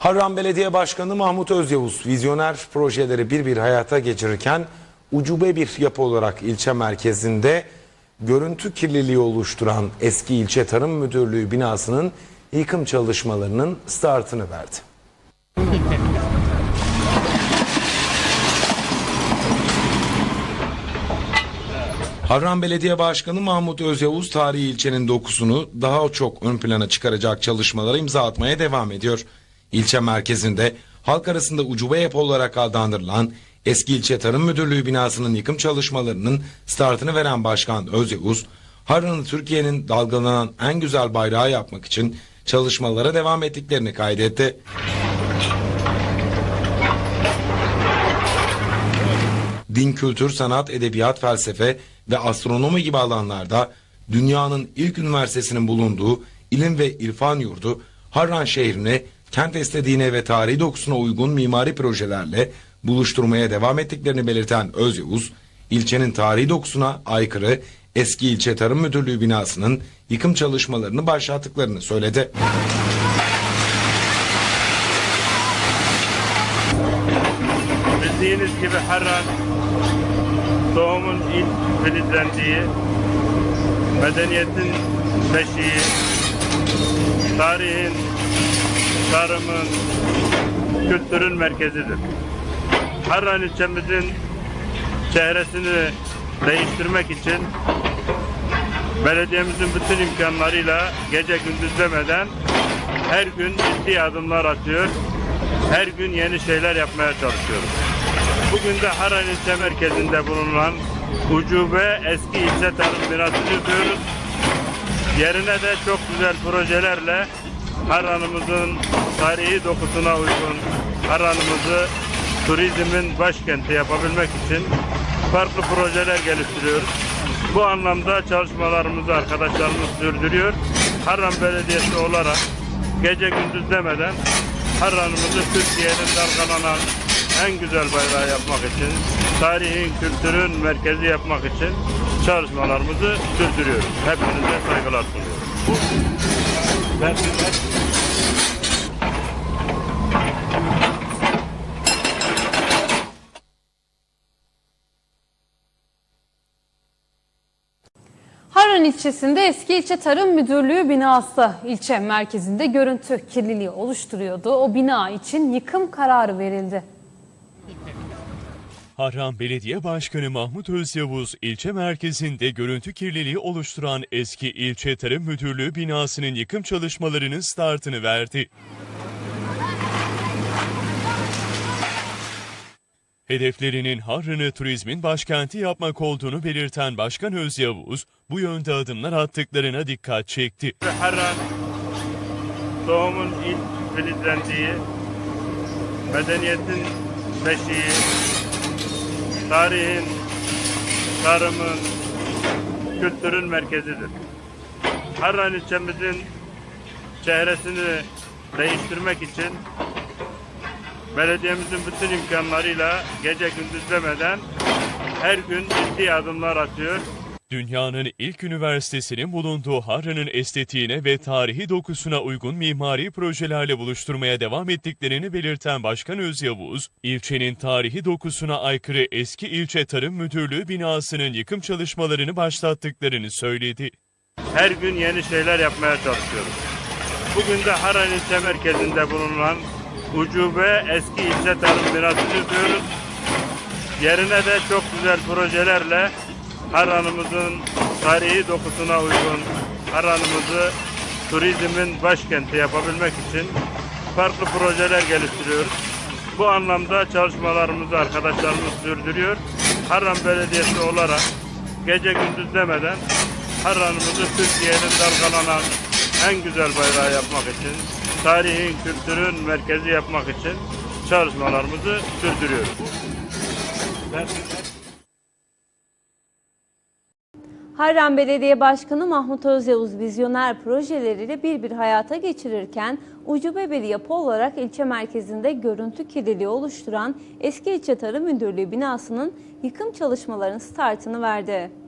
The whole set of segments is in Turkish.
Harran Belediye Başkanı Mahmut Özyavuz vizyoner projeleri bir bir hayata geçirirken ucube bir yapı olarak ilçe merkezinde görüntü kirliliği oluşturan eski ilçe tarım müdürlüğü binasının yıkım çalışmalarının startını verdi. Harran Belediye Başkanı Mahmut Özyavuz tarihi ilçenin dokusunu daha çok ön plana çıkaracak çalışmalara imza atmaya devam ediyor. İlçe merkezinde halk arasında ucube yapı olarak adlandırılan eski ilçe tarım müdürlüğü binasının yıkım çalışmalarının startını veren Başkan Özyavuz, Harran'ı Türkiye'nin dalgalanan en güzel bayrağı yapmak için çalışmalara devam ettiklerini kaydetti. din, kültür, sanat, edebiyat, felsefe ve astronomi gibi alanlarda dünyanın ilk üniversitesinin bulunduğu ilim ve irfan yurdu Harran şehrini kent estetiğine ve tarihi dokusuna uygun mimari projelerle buluşturmaya devam ettiklerini belirten Özyavuz, ilçenin tarihi dokusuna aykırı eski ilçe tarım müdürlüğü binasının yıkım çalışmalarını başlattıklarını söyledi. Bildiğiniz gibi Harran doğumun ilk filizlendiği, medeniyetin beşiği, tarihin, tarımın, kültürün merkezidir. Harran ilçemizin çehresini değiştirmek için belediyemizin bütün imkanlarıyla gece gündüz demeden her gün ciddi adımlar atıyor. Her gün yeni şeyler yapmaya çalışıyoruz. Bugün de Haran ilçe merkezinde bulunan ucube eski ilçe tarım binasını yıkıyoruz. Yerine de çok güzel projelerle Harran'ımızın tarihi dokusuna uygun Harran'ımızı turizmin başkenti yapabilmek için farklı projeler geliştiriyoruz. Bu anlamda çalışmalarımızı arkadaşlarımız sürdürüyor. Harran Belediyesi olarak gece gündüz demeden Harran'ımızı Türkiye'nin dalgalanan en güzel bayrağı yapmak için, tarihin, kültürün merkezi yapmak için çalışmalarımızı sürdürüyoruz. Hepinize saygılar sunuyorum. Harran ilçesinde eski ilçe tarım müdürlüğü binası ilçe merkezinde görüntü kirliliği oluşturuyordu. O bina için yıkım kararı verildi. Harran Belediye Başkanı Mahmut Özyavuz, ilçe merkezinde görüntü kirliliği oluşturan eski ilçe tarım müdürlüğü binasının yıkım çalışmalarının startını verdi. Hedeflerinin Harran'ı turizmin başkenti yapmak olduğunu belirten Başkan Özyavuz, bu yönde adımlar attıklarına dikkat çekti. Harran doğumun ilk filizlendiği, medeniyetin beşiği, tarihin, tarımın, kültürün merkezidir. Harran ilçemizin çehresini değiştirmek için belediyemizin bütün imkanlarıyla gece gündüz demeden her gün ciddi adımlar atıyor. Dünyanın ilk üniversitesinin bulunduğu Harran'ın estetiğine ve tarihi dokusuna uygun mimari projelerle buluşturmaya devam ettiklerini belirten Başkan Özyavuz, ilçenin tarihi dokusuna aykırı eski ilçe tarım müdürlüğü binasının yıkım çalışmalarını başlattıklarını söyledi. her gün yeni şeyler yapmaya çalışıyoruz. Bugün de Haran ilçe merkezinde bulunan ucube eski ilçe tarım binasını yıkıyoruz. Yerine de çok güzel projelerle Harran'ımızın tarihi dokusuna uygun Harran'ımızı turizmin başkenti yapabilmek için farklı projeler geliştiriyoruz. Bu anlamda çalışmalarımızı arkadaşlarımız sürdürüyor. Harran Belediyesi olarak gece gündüz demeden Harran'ımızı Türkiye'nin dalgalanan en güzel bayrağı yapmak için, tarihin, kültürün merkezi yapmak için çalışmalarımızı sürdürüyoruz. Harran Belediye Başkanı Mahmut Özyavuz vizyoner projeleriyle bir bir hayata geçirirken ucube bir yapı olarak ilçe merkezinde görüntü kirliliği oluşturan eski ilçe tarım müdürlüğü binasının yıkım çalışmalarının startını verdi.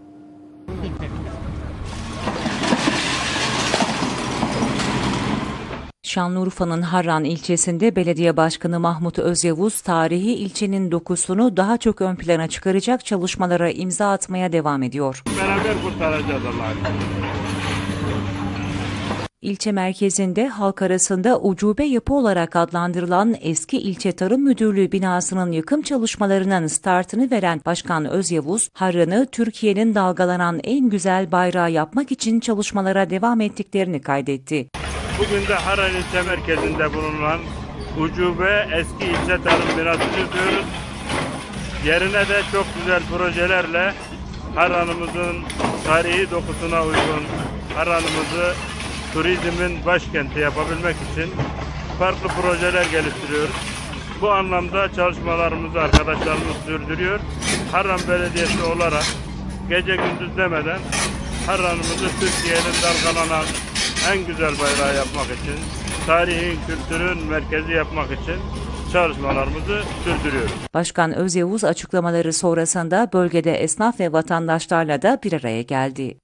Şanlıurfa'nın Harran ilçesinde belediye başkanı Mahmut Özyavuz tarihi ilçenin dokusunu daha çok ön plana çıkaracak çalışmalara imza atmaya devam ediyor. Beraber kurtaracağız Allah'ın izniyle. İlçe merkezinde halk arasında ucube yapı olarak adlandırılan eski ilçe tarım müdürlüğü binasının yıkım çalışmalarının startını veren Başkan Özyavuz, Harran'ı Türkiye'nin dalgalanan en güzel bayrağı yapmak için çalışmalara devam ettiklerini kaydetti. Bugün de Haran ilçe merkezinde bulunan ucube eski ilçe tarım binası çiziyoruz. Yerine de çok güzel projelerle Haran'ımızın tarihi dokusuna uygun Haran'ımızı turizmin başkenti yapabilmek için farklı projeler geliştiriyoruz. Bu anlamda çalışmalarımızı arkadaşlarımız sürdürüyor. Harran Belediyesi olarak gece gündüz demeden Harran'ımızı Türkiye'nin dalgalanan en güzel bayrağı yapmak için, tarihin, kültürün merkezi yapmak için çalışmalarımızı sürdürüyoruz. Başkan Özyavuz açıklamaları sonrasında bölgede esnaf ve vatandaşlarla da bir araya geldi.